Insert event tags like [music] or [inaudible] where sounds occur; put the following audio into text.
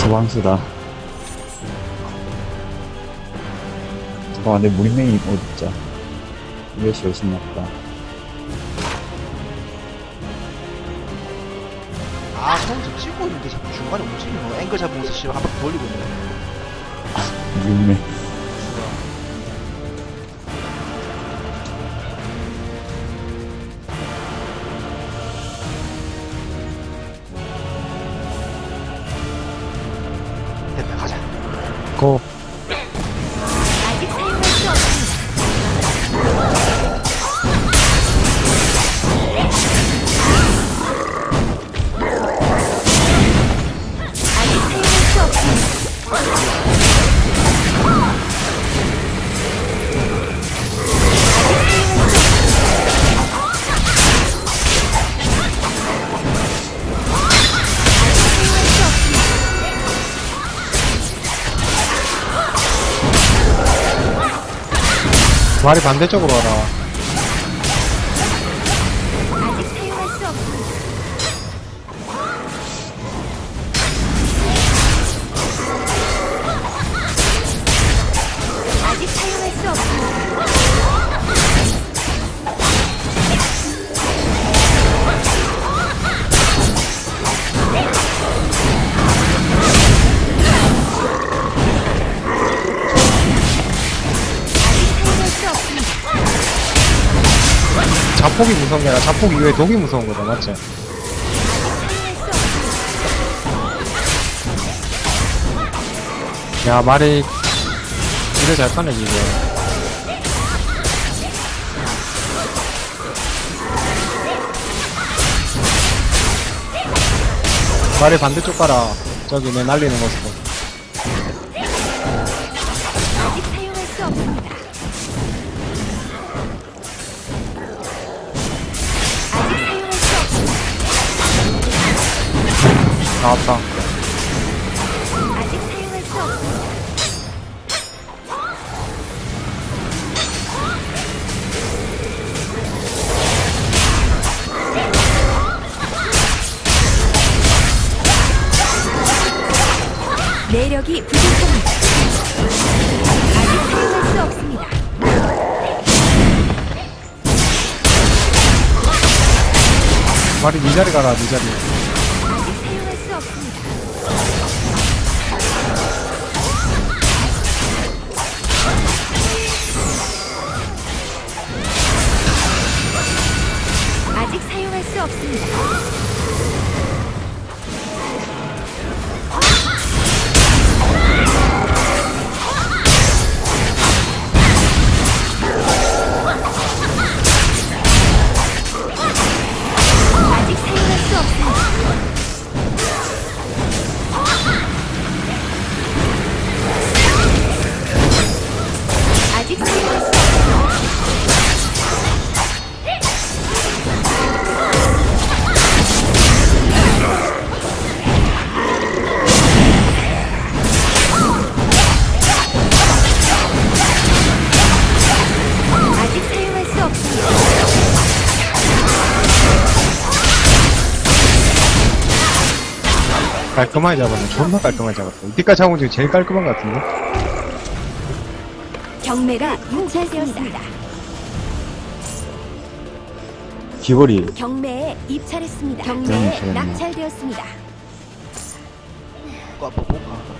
소방수다. 잠깐만, 내 무리맹이 어딨자. 이것이 훨씬 낫다. 아, 성수 찍고 있는데 자꾸 중간에 움직이는 거. 앵글 잡으면서 씨발 한 바퀴 돌리고 있네. [laughs] 무리맹. 됐다, 가자. 고. 아직 사용할 수 없습니다. 말이 반대쪽으로 와라. 자폭이 무서운 게 아니라 자폭 이후에 독이 무서운 거다, 맞지? 야, 말이, 이래 잘 타네, 이게. 말이 반대쪽 가라. 저기 내 날리는 모습. 나왔다. 아직 사용할 수 없습니다. 매력이 부족합니다. 아직 사용할 수 없습니다. 말이 네 자리 가라, 네 자리. 사 깔끔하게 잡았네. 존나 깔끔하게 잡았다. 이때까지 잡은 것 중에 제일 깔끔한 것 같은데? 경매가 유찰되었습니다. 귀걸이. 경매에 입찰했습니다. 경매에. 낙찰되었습니다. 한번 볼까?